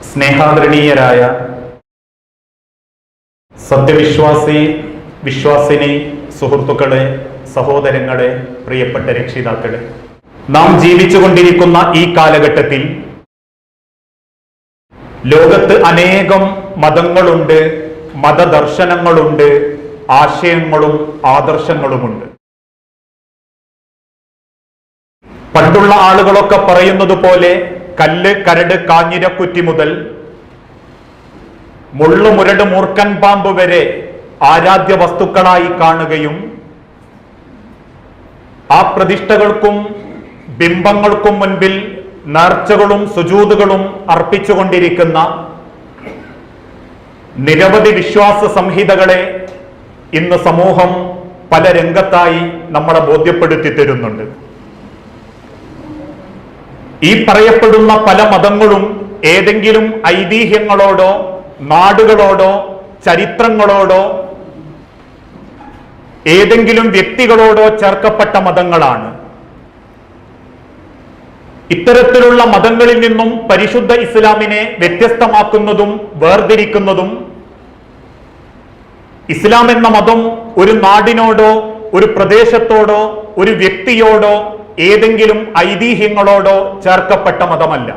സ്നേഹാദരണീയരായ സത്യവിശ്വാസി വിശ്വാസിനി സുഹൃത്തുക്കളെ സഹോദരങ്ങളെ പ്രിയപ്പെട്ട രക്ഷിതാക്കളെ നാം ജീവിച്ചുകൊണ്ടിരിക്കുന്ന ഈ കാലഘട്ടത്തിൽ ലോകത്ത് അനേകം മതങ്ങളുണ്ട് മതദർശനങ്ങളുണ്ട് ആശയങ്ങളും ആദർശങ്ങളുമുണ്ട്. പണ്ടുള്ള ആളുകളൊക്കെ പറയുന്നത് പോലെ കല്ല് കരട് കാഞ്ഞിരക്കുറ്റി മുതൽ മുള്ളുമുരട് മൂർക്കൻ പാമ്പ് വരെ ആരാധ്യ വസ്തുക്കളായി കാണുകയും ആ പ്രതിഷ്ഠകൾക്കും ബിംബങ്ങൾക്കും മുൻപിൽ നേർച്ചകളും സുജൂതുകളും അർപ്പിച്ചുകൊണ്ടിരിക്കുന്ന നിരവധി വിശ്വാസ സംഹിതകളെ ഇന്ന് സമൂഹം പല രംഗത്തായി നമ്മളെ ബോധ്യപ്പെടുത്തി തരുന്നുണ്ട്. ഈ പറയപ്പെടുന്ന പല മതങ്ങളും ഏതെങ്കിലും ഐതിഹ്യങ്ങളോടോ നാടുകളോടോ ചരിത്രങ്ങളോടോ ഏതെങ്കിലും വ്യക്തികളോടോ ചേർക്കപ്പെട്ട മതങ്ങളാണ്. ഇത്തരത്തിലുള്ള മതങ്ങളിൽ നിന്നും പരിശുദ്ധ ഇസ്ലാമിനെ വ്യത്യസ്തമാക്കുന്നതും വേർതിരിക്കുന്നതും ഇസ്ലാം എന്ന മതം ഒരു നാടിനോടോ ഒരു പ്രദേശത്തോടോ ഒരു വ്യക്തിയോടോ ഏതെങ്കിലും ഐതിഹ്യങ്ങളോടോ ചേർക്കപ്പെട്ട മതമല്ല.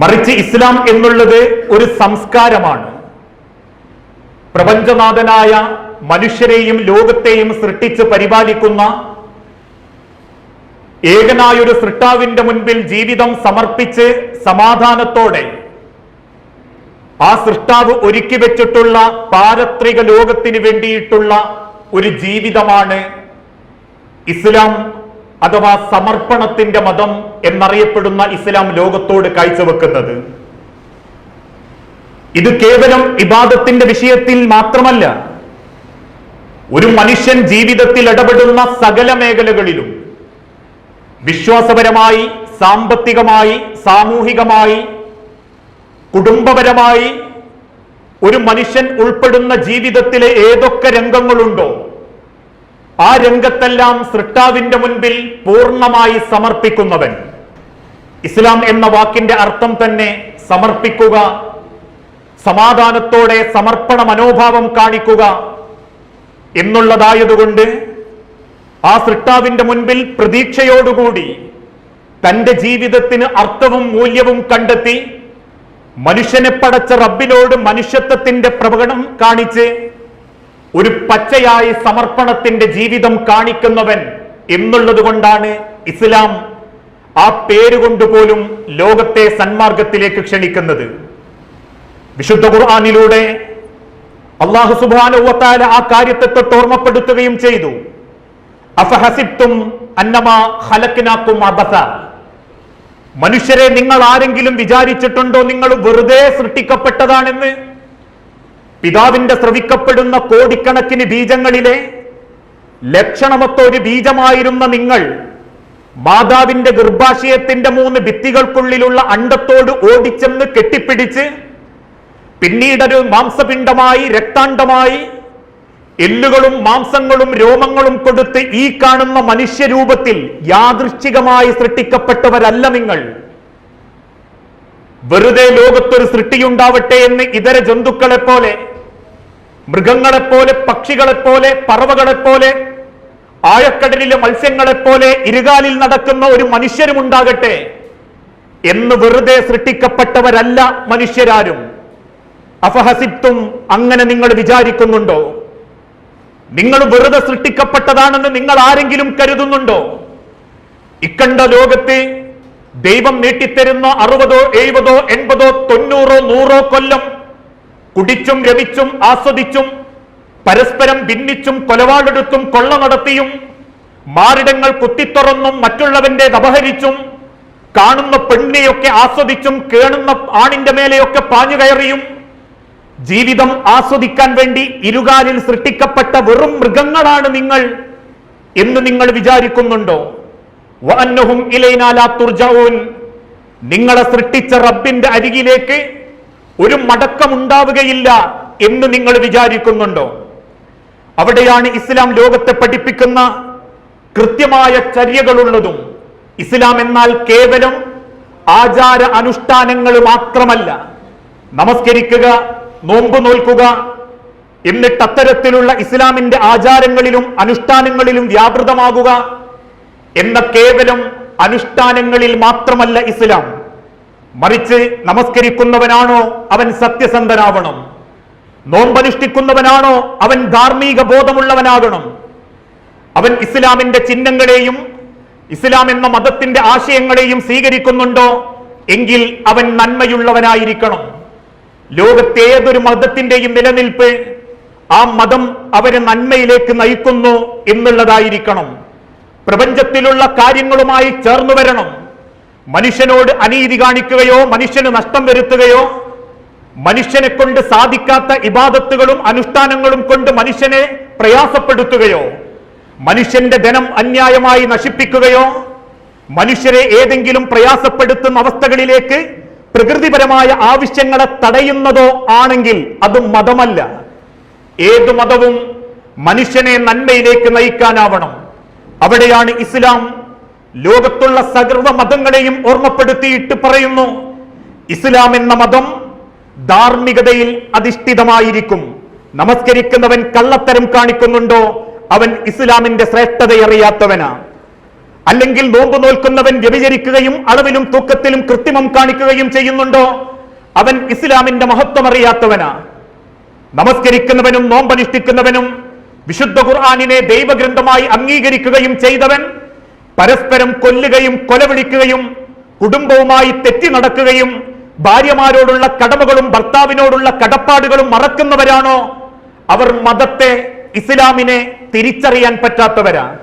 മറിച്ച് ഇസ്ലാം എന്നുള്ളത് ഒരു സംസ്കാരമാണ്. പ്രപഞ്ചനാഥനായ മനുഷ്യരെയും ലോകത്തെയും സൃഷ്ടിച്ച് പരിപാലിക്കുന്ന ഏകനായൊരു സൃഷ്ടാവിന്റെ മുൻപിൽ ജീവിതം സമർപ്പിച്ച് സമാധാനത്തോടെ ആ സൃഷ്ടാവ് ഒരുക്കി വെച്ചിട്ടുള്ള പാരത്രിക ലോകത്തിന് വേണ്ടിയിട്ടുള്ള ഒരു ജീവിതമാണ് ഇസ്ലാം അഥവാ സമർപ്പണത്തിന്റെ മതം എന്നറിയപ്പെടുന്ന ഇസ്ലാം ലോകത്തോട് കാഴ്ചവെക്കുന്നത്. ഇത് കേവലം ഇബാദത്തിന്റെ വിഷയത്തിൽ മാത്രമല്ല ഒരു മനുഷ്യൻ ജീവിതത്തിൽ ഇടപെടുന്ന സകല മേഖലകളിലും വിശ്വാസപരമായി സാമ്പത്തികമായി സാമൂഹികമായി കുടുംബപരമായി ഒരു മനുഷ്യൻ ഉൾപ്പെടുന്ന ജീവിതത്തിലെ ഏതൊക്കെ രംഗങ്ങളുണ്ടോ ആ രംഗത്തെല്ലാം സൃഷ്ടാവിന്റെ മുൻപിൽ പൂർണമായി സമർപ്പിക്കുന്നവൻ. ഇസ്ലാം എന്ന വാക്കിന്റെ അർത്ഥം തന്നെ സമർപ്പിക്കുക സമാധാനത്തോടെ സമർപ്പണ മനോഭാവം കാണിക്കുക എന്നുള്ളതായതുകൊണ്ട് ആ സൃഷ്ടാവിന്റെ മുൻപിൽ പ്രതീക്ഷയോടുകൂടി തന്റെ ജീവിതത്തിന് അർത്ഥവും മൂല്യവും കണ്ടെത്തി മനുഷ്യനെ പടച്ച റബ്ബിനോട് മനുഷ്യത്വത്തിന്റെ പ്രകടനം കാണിച്ച് ഒരു പച്ചയായ സമർപ്പണത്തിന്റെ ജീവിതം കാണിക്കുന്നവൻ എന്നുള്ളത് കൊണ്ടാണ് ഇസ്ലാം ആ പേരുകൊണ്ടുപോലും ലോകത്തെ സന്മാർഗത്തിലേക്ക് ക്ഷണിക്കുന്നത്. വിശുദ്ധ ഖുർആാനിലൂടെ അള്ളാഹു സുബാനുവത്താല ആ കാര്യത്തെ തൊട്ട് ഓർമ്മപ്പെടുത്തുകയും ചെയ്തു. അഫഹസിബ്തും അന്നമാ മനുഷ്യരെ നിങ്ങൾ ആരെങ്കിലും വിചാരിച്ചിട്ടുണ്ടോ നിങ്ങൾ വെറുതെ സൃഷ്ടിക്കപ്പെട്ടതാണെന്ന്? പിതാവിന്റെ ശ്രവിക്കപ്പെടുന്ന കോടിക്കണക്കിന് ബീജങ്ങളിലെ ലക്ഷണമൊത്ത ഒരു ബീജമായിരുന്ന നിങ്ങൾ മാതാവിന്റെ ഗർഭാശയത്തിന്റെ മൂന്ന് ഭിത്തികൾക്കുള്ളിലുള്ള അണ്ടത്തോട് ഓടിച്ചെന്ന് കെട്ടിപ്പിടിച്ച് പിന്നീടൊരു മാംസപിണ്ഡമായി രക്താണ്ടമായി എല്ലുകളും മാംസങ്ങളും രോമങ്ങളും കൊടുത്ത് ഈ കാണുന്ന മനുഷ്യരൂപത്തിൽ യാദൃശ്ചികമായി സൃഷ്ടിക്കപ്പെട്ടവരല്ല നിങ്ങൾ. വെറുതെ ലോകത്തൊരു സൃഷ്ടിയുണ്ടാവട്ടെ എന്ന് ഇതര ജന്തുക്കളെ പോലെ മൃഗങ്ങളെപ്പോലെ പക്ഷികളെപ്പോലെ പറവകളെപ്പോലെ ആഴക്കടലിലെ മത്സ്യങ്ങളെപ്പോലെ ഇരുകാലിൽ നടക്കുന്ന ഒരു മനുഷ്യരും ഉണ്ടാകട്ടെ എന്ന് വെറുതെ സൃഷ്ടിക്കപ്പെട്ടവരല്ല മനുഷ്യരാരും. അഫഹസിത്തും അങ്ങനെ നിങ്ങൾ വിചാരിക്കുന്നുണ്ടോ? നിങ്ങൾ വെറുതെ സൃഷ്ടിക്കപ്പെട്ടതാണെന്ന് നിങ്ങൾ ആരെങ്കിലും കരുതുന്നുണ്ടോ? ഇക്കണ്ട ലോകത്ത് ദൈവം നീട്ടിത്തരുന്ന അറുപതോ എഴുപതോ എൺപതോ തൊണ്ണൂറോ നൂറോ കൊല്ലം കുടിച്ചും രവിച്ചും ആസ്വദിച്ചും പരസ്പരം ഭിന്നിച്ചും കൊലപാടെടുത്തും കൊള്ള നടത്തിയും മാറിടങ്ങൾ കുത്തിത്തുറന്നും മറ്റുള്ളവന്റെ അപഹരിച്ചും കാണുന്ന പെണ്ണിനെയൊക്കെ ആസ്വദിച്ചും കേണുന്ന ആണിന്റെ മേലെയൊക്കെ പാഞ്ഞു കയറിയും ജീവിതം ആസ്വദിക്കാൻ വേണ്ടി ഇരുകാലിൽ സൃഷ്ടിക്കപ്പെട്ട വെറും മൃഗങ്ങളാണ് നിങ്ങൾ എന്ന് നിങ്ങൾ വിചാരിക്കുന്നുണ്ടോ? നിങ്ങളെ സൃഷ്ടിച്ച റബ്ബിന്റെ അരികിലേക്ക് ഒരു മടക്കം ഉണ്ടാവുകയില്ല എന്ന് നിങ്ങൾ വിചാരിക്കുന്നുണ്ടോ? അവിടെയാണ് ഇസ്ലാം ലോകത്തെ പഠിപ്പിക്കുന്ന കൃത്യമായ ചര്യകളുള്ളതും. ഇസ്ലാം എന്നാൽ കേവലം ആചാര അനുഷ്ഠാനങ്ങൾ മാത്രമല്ല. നമസ്കരിക്കുക നോമ്പ് നോൽക്കുക എന്നിട്ട് അത്തരത്തിലുള്ള ഇസ്ലാമിന്റെ ആചാരങ്ങളിലും അനുഷ്ഠാനങ്ങളിലും വ്യാപൃതമാകുക എന്ന കേവലം അനുഷ്ഠാനങ്ങളിൽ മാത്രമല്ല ഇസ്ലാം. മറിച്ച് നമസ്കരിക്കുന്നവനാണോ അവൻ സത്യസന്ധനാവണം? നോമ്പനുഷ്ഠിക്കുന്നവനാണോ അവൻ ധാർമ്മിക ബോധമുള്ളവനാകണം? അവൻ ഇസ്ലാമിന്റെ ചിഹ്നങ്ങളെയും ഇസ്ലാം എന്ന മതത്തിന്റെ ആശയങ്ങളെയും സ്വീകരിക്കുന്നുണ്ടോ? എങ്കിൽ അവൻ നന്മയുള്ളവനായിരിക്കണം. ലോകത്തെ ഏതൊരു മതത്തിന്റെയും നിലനിൽപ്പ് ആ മതം അവരെ നന്മയിലേക്ക് നയിക്കുന്നു എന്നുള്ളതായിരിക്കണം. പ്രപഞ്ചത്തിലുള്ള കാര്യങ്ങളുമായി ചേർന്നു വരണം. മനുഷ്യനോട് അനീതി കാണിക്കുകയോ മനുഷ്യന് നഷ്ടം വരുത്തുകയോ മനുഷ്യനെ കൊണ്ട് സാധിക്കാത്ത ഇബാദത്തുകളും അനുഷ്ഠാനങ്ങളും കൊണ്ട് മനുഷ്യനെ പ്രയാസപ്പെടുത്തുകയോ മനുഷ്യന്റെ ധനം അന്യായമായി നശിപ്പിക്കുകയോ മനുഷ്യരെ ഏതെങ്കിലും പ്രയാസപ്പെടുത്തുന്ന അവസ്ഥകളിലേക്ക് പ്രകൃതിപരമായ ആവശ്യങ്ങളെ തടയുന്നതോ ആണെങ്കിൽ അത് മതമല്ല. ഏത് മതവും മനുഷ്യനെ നന്മയിലേക്ക് നയിക്കാനാവണം. അവിടെയാണ് ഇസ്ലാം ലോകത്തുള്ള സകർവ മതങ്ങളെയും ഓർമ്മപ്പെടുത്തിയിട്ട് പറയുന്നു. ഇസ്ലാം എന്ന മതം ധാർമ്മികതയിൽ അധിഷ്ഠിതമായിരിക്കും. നമസ്കരിക്കുന്നവൻ കള്ളത്തരം കാണിക്കുന്നുണ്ടോ? അവൻ ഇസ്ലാമിന്റെ ശ്രേഷ്ഠതയറിയാത്തവനാ. അല്ലെങ്കിൽ നോമ്പ് നോൽക്കുന്നവൻ വ്യഭിചരിക്കുകയും അളവിലും തൂക്കത്തിലും കൃത്രിമം കാണിക്കുകയും ചെയ്യുന്നുണ്ടോ? അവൻ ഇസ്ലാമിന്റെ മഹത്വം അറിയാത്തവനാ നമസ്കരിക്കുന്നവനും നോമ്പനുഷ്ഠിക്കുന്നവനും വിശുദ്ധ ഖുർആാനിനെ ദൈവഗ്രന്ഥമായി അംഗീകരിക്കുകയും ചെയ്തവൻ പരസ്പരം കൊല്ലുകയും കൊലവിളിക്കുകയും കുടുംബവുമായി തെറ്റി നടക്കുകയും ഭാര്യമാരോടുള്ള കടമകളും ഭർത്താവിനോടുള്ള കടപ്പാടുകളും മറക്കുന്നവരാണോ? അവർ മതത്തെ ഇസ്ലാമിനെ തിരിച്ചറിയാൻ പറ്റാത്തവരാ.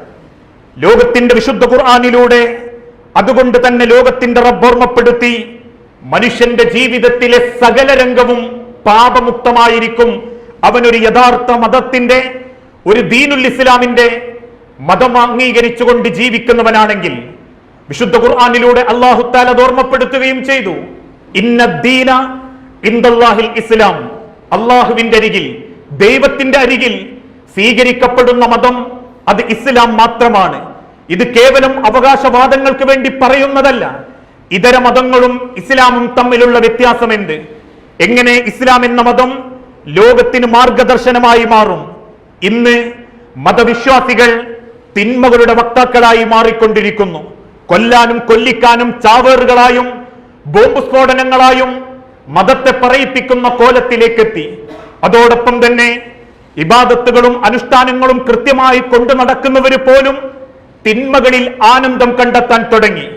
ലോകത്തിന്റെ വിശുദ്ധ ഖുർആാനിലൂടെ അതുകൊണ്ട് തന്നെ ലോകത്തിന്റെ റബ്ബോർമ്മപ്പെടുത്തി മനുഷ്യന്റെ ജീവിതത്തിലെ സകല രംഗവും പാപമുക്തമായിരിക്കും. അവനൊരു യഥാർത്ഥ മതത്തിന്റെ ഒരു ദീനുൽ ഇസ്ലാമിന്റെ മതം അംഗീകരിച്ചുകൊണ്ട് ജീവിക്കുന്നവനാണെങ്കിൽ വിശുദ്ധ ഖുർആാനിലൂടെ അള്ളാഹു താല ഓർമ്മപ്പെടുത്തുകയും ചെയ്തു. ഇസ്ലാം. അള്ളാഹുവിന്റെ അരികിൽ ദൈവത്തിന്റെ അരികിൽ സ്വീകരിക്കപ്പെടുന്ന മതം അത് ഇസ്ലാം മാത്രമാണ്. ഇത് കേവലം അവകാശവാദങ്ങൾക്ക് വേണ്ടി പറയുന്നതല്ല. ഇതര മതങ്ങളും ഇസ്ലാമും തമ്മിലുള്ള വ്യത്യാസം എന്ത് എങ്ങനെ ഇസ്ലാം എന്ന മതം ലോകത്തിന് മാർഗദർശനമായി മാറും? ഇന്ന് മതവിശ്വാസികൾ തിന്മകളുടെ വക്താക്കളായി മാറിക്കൊണ്ടിരിക്കുന്നു. കൊല്ലാനും കൊല്ലിക്കാനും ചാവേറുകളായും ബോംബ് സ്ഫോടനങ്ങളായും മതത്തെ പറയിപ്പിക്കുന്ന കോലത്തിലേക്കെത്തി. അതോടൊപ്പം തന്നെ ഇബാദത്തുകളും അനുഷ്ഠാനങ്ങളും കൃത്യമായി കൊണ്ടു നടക്കുന്നവർ പോലും തിന്മകളിൽ ആനന്ദം കണ്ടെത്താൻ തുടങ്ങി.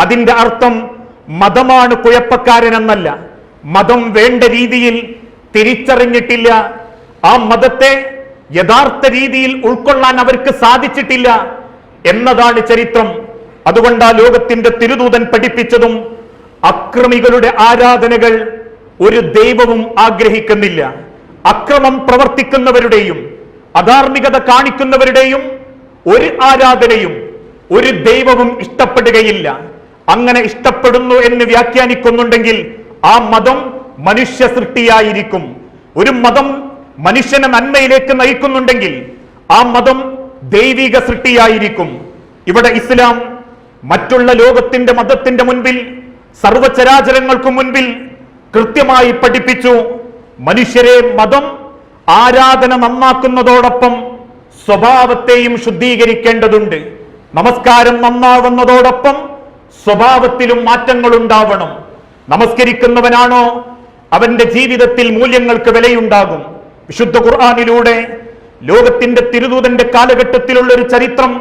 അതിന്റെ അർത്ഥം മതമാണ് കുഴപ്പക്കാരനെന്നല്ല. മതം വേണ്ട രീതിയിൽ തിരിച്ചറിഞ്ഞിട്ടില്ല. ആ മതത്തെ യഥാർത്ഥ രീതിയിൽ ഉൾക്കൊള്ളാൻ അവർക്ക് സാധിച്ചിട്ടില്ല എന്നതാണ് ചരിത്രം. അതുകൊണ്ട് ആ ലോകത്തിന്റെ തിരുദൂതൻ പഠിപ്പിച്ചതും അക്രമികളുടെ ആരാധനകൾ ഒരു ദൈവവും ആഗ്രഹിക്കുന്നില്ല. അക്രമം പ്രവർത്തിക്കുന്നവരുടെയും അധാർമികത കാണിക്കുന്നവരുടെയും ഒരു ആരാധനയും ഒരു ദൈവവും ഇഷ്ടപ്പെടുകയില്ല. അങ്ങനെ ഇഷ്ടപ്പെടുന്നു എന്ന് വ്യാഖ്യാനിക്കുന്നുണ്ടെങ്കിൽ ആ മതം മനുഷ്യ സൃഷ്ടിയായിരിക്കും. ഒരു മതം മനുഷ്യനെ നന്മയിലേക്ക് നയിക്കുന്നുണ്ടെങ്കിൽ ആ മതം ദൈവിക സൃഷ്ടിയായിരിക്കും. ഇവിടെ ഇസ്ലാം മറ്റുള്ള ലോകത്തിന്റെ മതത്തിന്റെ മുൻപിൽ സർവചരാചരങ്ങൾക്കു മുൻപിൽ കൃത്യമായി പഠിപ്പിച്ചു. മനുഷ്യരെ മതം ആരാധന നന്നാക്കുന്നതോടൊപ്പം സ്വഭാവത്തെയും ശുദ്ധീകരിക്കേണ്ടതുണ്ട്. നമസ്കാരം നന്നാവുന്നതോടൊപ്പം സ്വഭാവത്തിലും മാറ്റങ്ങൾ ഉണ്ടാവണം നമസ്കരിക്കുന്നവനാണോ? അവന്റെ ജീവിതത്തിൽ മൂല്യങ്ങൾക്ക് വിലയുണ്ടാകും. വിശുദ്ധ ഖുർആാനിലൂടെ ലോകത്തിന്റെ തിരുദൂതന്റെ കാലഘട്ടത്തിലുള്ള ഒരു ചരിത്രം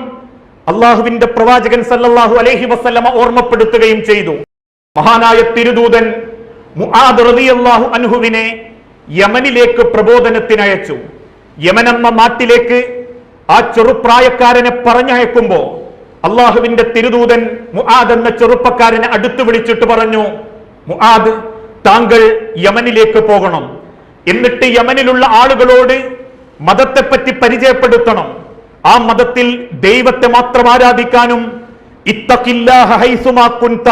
അള്ളാഹുവിന്റെ പ്രവാചകൻ സല്ലല്ലാഹു അലൈഹി വസല്ലമ ഓർമ്മപ്പെടുത്തുകയും ചെയ്തു. മഹാനായ തിരുദൂതൻ റളിയല്ലാഹു അൻഹുവിനെ യമനിലേക്ക് പ്രബോധനത്തിനയച്ചു. യമൻ എന്ന നാട്ടിലേക്ക് ആ ചെറുപ്രായക്കാരനെ പറഞ്ഞയക്കുമ്പോ അള്ളാഹുവിന്റെ തിരുദൂതൻ മുആദ് എന്ന ചെറുപ്പക്കാരനെ അടുത്തു വിളിച്ചിട്ട് പറഞ്ഞു മുആദ് താങ്കൾ യമനിലേക്ക് പോകണം. എന്നിട്ട് യമനിലുള്ള ആളുകളോട് മതത്തെപ്പറ്റി പരിചയപ്പെടുത്തണം. ആ മതത്തിൽ ദൈവത്തെ മാത്രം ആരാധിക്കാനും ഇത്തക്കില്ലാഹൈസുമാക്കുന്ത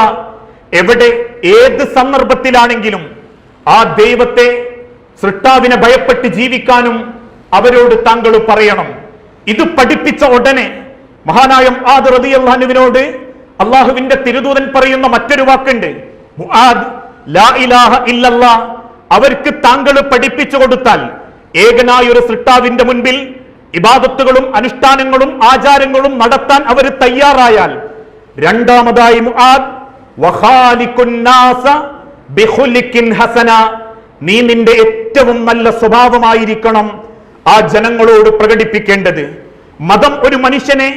എവിടെ ഏത് സന്ദർഭത്തിലാണെങ്കിലും ആ ദൈവത്തെ സൃഷ്ടാവിനെ ഭയപ്പെട്ട് ജീവിക്കാനും അവരോട് താങ്കൾ പറയണം. ഇത് പഠിപ്പിച്ച ഉടനെ മഹാനായം ആദ് റതി അള്ളഹാനുവിനോട് അള്ളാഹുവിന്റെ തിരുദൂതൻ പറയുന്ന മറ്റൊരു വാക്കുണ്ട്. അവർക്ക് താങ്കൾ പഠിപ്പിച്ചു കൊടുത്താൽ ഏകനായ ഒരു സൃഷ്ടാവിന്റെ മുൻപിൽ ഇബാദത്തുകളും അനുഷ്ഠാനങ്ങളും ആചാരങ്ങളും നടത്താൻ അവർ തയ്യാറായാൽ രണ്ടാമതായി ഹസന. നീ നിന്റെ ഏറ്റവും നല്ല സ്വഭാവമായിരിക്കണം ആ ജനങ്ങളോട് പ്രകടിപ്പിക്കേണ്ടത്. മതം ഒരു മനുഷ്യനെ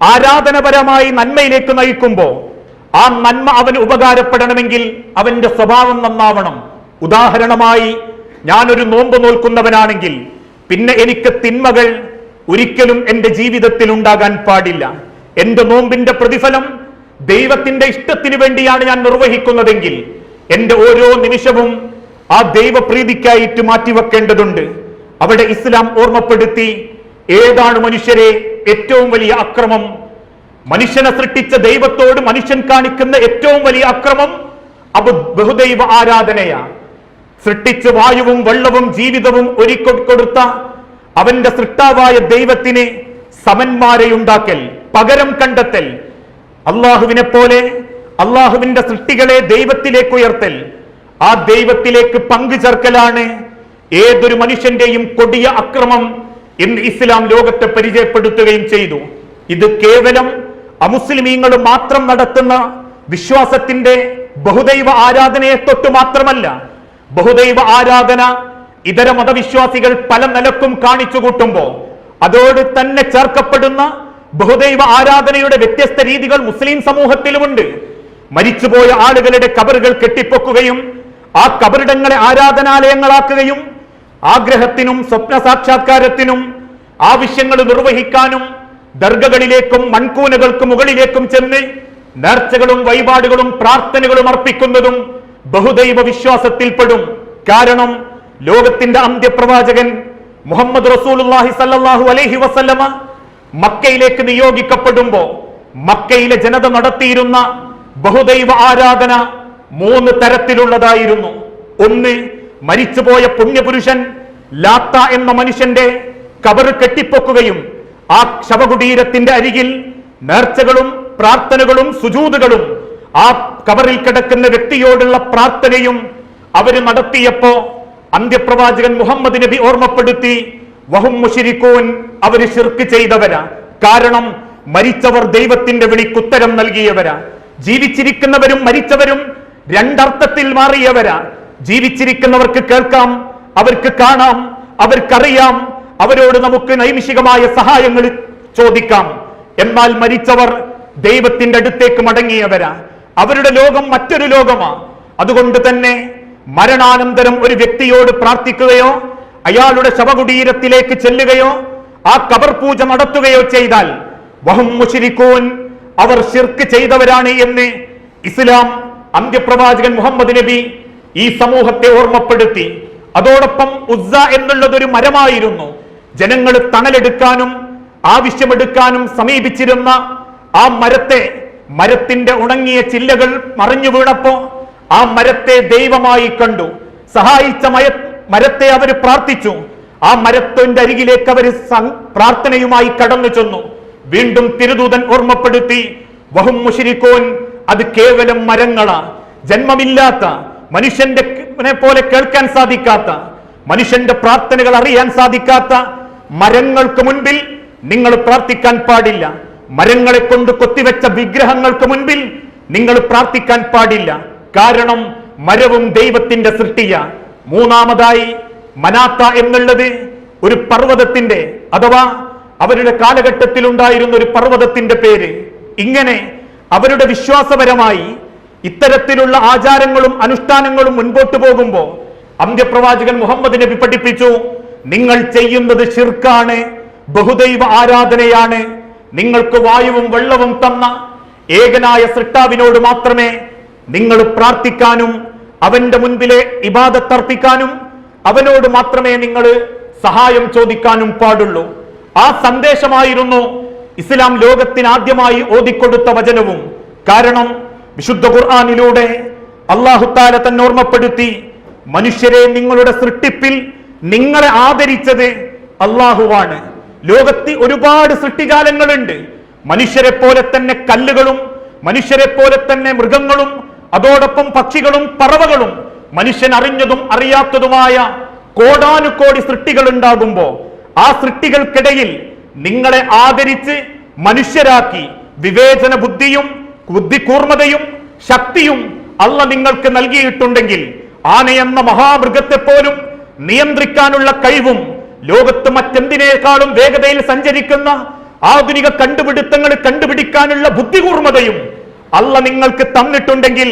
ആരാധനപരമായി നന്മയിലേക്ക് നയിക്കുമ്പോൾ ആ നന്മ അവന് ഉപകാരപ്പെടണമെങ്കിൽ അവന്റെ സ്വഭാവം നന്നാവണം. ഉദാഹരണമായി ഞാനൊരു നോമ്പ് നോൽക്കുന്നവനാണെങ്കിൽ പിന്നെ എനിക്ക് തിന്മകൾ ഒരിക്കലും എന്റെ ജീവിതത്തിൽ ഉണ്ടാകാൻ പാടില്ല. എന്റെ നോമ്പിന്റെ പ്രതിഫലം ദൈവത്തിന്റെ ഇഷ്ടത്തിന് വേണ്ടിയാണ് ഞാൻ നിർവഹിക്കുന്നതെങ്കിൽ എന്റെ ഓരോ നിമിഷവും ആ ദൈവപ്രീതിക്കായിട്ട് മാറ്റിവെക്കേണ്ടതുണ്ട്. അവിടെ ഇസ്ലാം ഓർമ്മപ്പെടുത്തി ഏതാണ് മനുഷ്യരെ ഏറ്റവും വലിയ അക്രമം? മനുഷ്യനെ സൃഷ്ടിച്ച ദൈവത്തോട് മനുഷ്യൻ കാണിക്കുന്ന ഏറ്റവും വലിയ അക്രമം അബ് ബഹുദൈവ ആരാധനയാണ് സൃഷ്ടിച്ച് വായുവും വെള്ളവും ജീവിതവും ഒരുക്കൊടുത്ത അവന്റെ സൃഷ്ടാവായ ദൈവത്തിന് സമന്മാരെയുണ്ടാക്കൽ പകരം കണ്ടെത്തൽ അള്ളാഹുവിനെ പോലെ അള്ളാഹുവിന്റെ സൃഷ്ടികളെ ദൈവത്തിലേക്ക് ഉയർത്തൽ ആ ദൈവത്തിലേക്ക് പങ്കു ചേർക്കലാണ് ഏതൊരു മനുഷ്യന്റെയും കൊടിയ അക്രമം എന്ന് ഇസ്ലാം ലോകത്തെ പരിചയപ്പെടുത്തുകയും ചെയ്തു. ഇത് കേവലം അമുസ്ലിമീങ്ങൾ മാത്രം നടത്തുന്ന വിശ്വാസത്തിന്റെ ബഹുദൈവ ആരാധനയെ തൊട്ട് മാത്രമല്ല ബഹുദൈവ ആരാധന ഇതര മതവിശ്വാസികൾ പല നിലക്കും കാണിച്ചു കൂട്ടുമ്പോൾ അതോട് തന്നെ ചേർക്കപ്പെടുന്ന ബഹുദൈവ ആരാധനയുടെ വ്യത്യസ്ത രീതികൾ മുസ്ലിം സമൂഹത്തിലുമുണ്ട്. മരിച്ചുപോയ ആളുകളുടെ കബറുകൾ കെട്ടിപ്പൊക്കുകയും ആ കബറിടങ്ങളെ ആരാധനാലയങ്ങളാക്കുകയും ആഗ്രഹത്തിനും സ്വപ്ന സാക്ഷാത്കാരത്തിനും ആവശ്യങ്ങൾ നിർവഹിക്കാനും ദർഗകളിലേക്കും മൺകൂനകൾക്ക് മുകളിലേക്കും ചെന്ന് നേർച്ചകളും വഴിപാടുകളും പ്രാർത്ഥനകളും അർപ്പിക്കുന്നതും ബഹുദൈവ വിശ്വാസത്തിൽപ്പെടും. കാരണം ലോകത്തിന്റെ അന്ത്യപ്രവാചകൻ മുഹമ്മദ് റസൂലുള്ളാഹി സല്ലാഹു അലൈഹി വസല്ലമ മക്കയിലേക്ക് നിയോഗിക്കപ്പെടുമ്പോ മക്കയിലെ ജനത നടത്തിയിരുന്ന ബഹുദൈവ ആരാധന മൂന്ന് തരത്തിലുള്ളതായിരുന്നു. ഒന്ന് മരിച്ചുപോയ പുണ്യപുരുഷൻ ലാത്ത എന്ന മനുഷ്യന്റെ കബർ കെട്ടിപ്പൊക്കുകയും ആ ശവകുടീരത്തിന്റെ അരികിൽ നേർച്ചകളും പ്രാർത്ഥനകളും സുജൂതുകളും ആ കബറിൽ കിടക്കുന്ന വ്യക്തിയോടുള്ള പ്രാർത്ഥനയും അവർ നടത്തിയപ്പോ അന്ത്യപ്രവാചകൻ മുഹമ്മദ് നബി ഓർമ്മപ്പെടുത്തി വഹും മുഷിരിക്കൂൻ അവർ ശിർക്ക് ചെയ്തവരാ. കാരണം മരിച്ചവർ ദൈവത്തിന്റെ വിളിക്കുത്തരം നൽകിയവരാ. ജീവിച്ചിരിക്കുന്നവരും മരിച്ചവരും രണ്ടർത്ഥത്തിൽ മാറിയവരാ. ജീവിച്ചിരിക്കുന്നവർക്ക് കേൾക്കാം അവർക്ക് കാണാം അവർക്കറിയാം അവരോട് നമുക്ക് നൈമിഷികമായ സഹായങ്ങൾ ചോദിക്കാം. എന്നാൽ മരിച്ചവർ ദൈവത്തിന്റെ അടുത്തേക്ക് മടങ്ങിയവരാ. അവരുടെ ലോകം മറ്റൊരു ലോകമാണ് അതുകൊണ്ട് തന്നെ മരണാനന്തരം ഒരു വ്യക്തിയോട് പ്രാർത്ഥിക്കുകയോ അയാളുടെ ശവകുടീരത്തിലേക്ക് ചെല്ലുകയോ ആ കബർ പൂജ നടത്തുകയോ ചെയ്താൽ വഹും അവർ ശിർക്ക് ചെയ്തവരാണ് എന്ന് ഇസ്ലാം അന്ത്യപ്രവാചകൻ മുഹമ്മദ് നബി ഈ സമൂഹത്തെ ഓർമ്മപ്പെടുത്തി. അതോടൊപ്പം ഉസ്സ എന്നുള്ളത് ഒരു മരമായിരുന്നു. ജനങ്ങൾ തണലെടുക്കാനും ആവശ്യമെടുക്കാനും സമീപിച്ചിരുന്ന ആ മരത്തെ മരത്തിന്റെ ഉണങ്ങിയ ചില്ലകൾ മറിഞ്ഞു വീണപ്പോ ആ മരത്തെ ദൈവമായി കണ്ടു. സഹായിച്ച മയ മരത്തെ അവർ പ്രാർത്ഥിച്ചു. ആ മരത്തിന്റെ അരികിലേക്ക് അവർ പ്രാർത്ഥനയുമായി കടന്നു ചെന്നു. വീണ്ടും തിരുദൂതൻ ഓർമ്മപ്പെടുത്തി വഹും മുഷിരിക്കോൻ അത് കേവലം മരങ്ങളാ. ജന്മമില്ലാത്ത മനുഷ്യന്റെ പോലെ കേൾക്കാൻ സാധിക്കാത്ത മനുഷ്യന്റെ പ്രാർത്ഥനകൾ അറിയാൻ സാധിക്കാത്ത മരങ്ങൾക്ക് മുൻപിൽ നിങ്ങൾ പ്രാർത്ഥിക്കാൻ പാടില്ല. മരങ്ങളെ കൊണ്ട് കൊത്തിവെച്ച വിഗ്രഹങ്ങൾക്ക് മുൻപിൽ നിങ്ങൾ പ്രാർത്ഥിക്കാൻ പാടില്ല. കാരണം മരവും ദൈവത്തിന്റെ സൃഷ്ടിയ. മൂന്നാമതായി മനാത്ത എന്നുള്ളത് ഒരു പർവതത്തിന്റെ അഥവാ അവരുടെ കാലഘട്ടത്തിൽ ഉണ്ടായിരുന്ന ഒരു പർവതത്തിന്റെ പേര്. ഇങ്ങനെ അവരുടെ വിശ്വാസപരമായി ഇത്തരത്തിലുള്ള ആചാരങ്ങളും അനുഷ്ഠാനങ്ങളും മുൻപോട്ട് പോകുമ്പോൾ അന്ത്യപ്രവാചകൻ മുഹമ്മദ് നബി പഠിപ്പിച്ചു നിങ്ങൾ ചെയ്യുന്നത് ഷിർക്കാണ് ബഹുദൈവ ആരാധനയാണ് നിങ്ങൾക്ക് വായുവും വെള്ളവും തന്ന ഏകനായ സൃഷ്ടാവിനോട് മാത്രമേ നിങ്ങൾ പ്രാർത്ഥിക്കാനും അവന്റെ മുൻപിലെ ഇബാദത്തർപ്പിക്കാനും അവനോട് മാത്രമേ നിങ്ങൾ സഹായം ചോദിക്കാനും പാടുള്ളൂ. ആ സന്ദേശമായിരുന്നു ഇസ്ലാം ലോകത്തിന് ആദ്യമായി ഓതിക്കൊടുത്ത വചനവും. കാരണം വിശുദ്ധ ഖുർആാനിലൂടെ അള്ളാഹുത്താല തന്നെ ഓർമ്മപ്പെടുത്തി മനുഷ്യരെ നിങ്ങളുടെ സൃഷ്ടിപ്പിൽ നിങ്ങളെ ആദരിച്ചത് അള്ളാഹുവാണ് ലോകത്ത് ഒരുപാട് സൃഷ്ടികാലങ്ങളുണ്ട് മനുഷ്യരെ പോലെ തന്നെ കല്ലുകളും മനുഷ്യരെ പോലെ തന്നെ മൃഗങ്ങളും അതോടൊപ്പം പക്ഷികളും പറവകളും മനുഷ്യൻ അറിഞ്ഞതും അറിയാത്തതുമായ കോടാനുകോടി സൃഷ്ടികൾ ഉണ്ടാകുമ്പോൾ ആ സൃഷ്ടികൾക്കിടയിൽ നിങ്ങളെ ആദരിച്ച് മനുഷ്യരാക്കി വിവേചന ബുദ്ധിയും ബുദ്ധികൂർമ്മതയും ശക്തിയും അല്ല നിങ്ങൾക്ക് നൽകിയിട്ടുണ്ടെങ്കിൽ ആനയെന്ന മഹാമൃഗത്തെ പോലും നിയന്ത്രിക്കാനുള്ള കഴിവും ലോകത്ത് മറ്റെന്തിനേക്കാളും വേഗതയിൽ സഞ്ചരിക്കുന്ന ആധുനിക കണ്ടുപിടുത്തങ്ങൾ കണ്ടുപിടിക്കാനുള്ള ബുദ്ധികൂർമ്മതയും അല്ല നിങ്ങൾക്ക് തന്നിട്ടുണ്ടെങ്കിൽ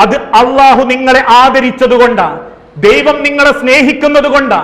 അത് അള്ളാഹു നിങ്ങളെ ആദരിച്ചതുകൊണ്ടാണ് ദൈവം നിങ്ങളെ സ്നേഹിക്കുന്നത് കൊണ്ടാ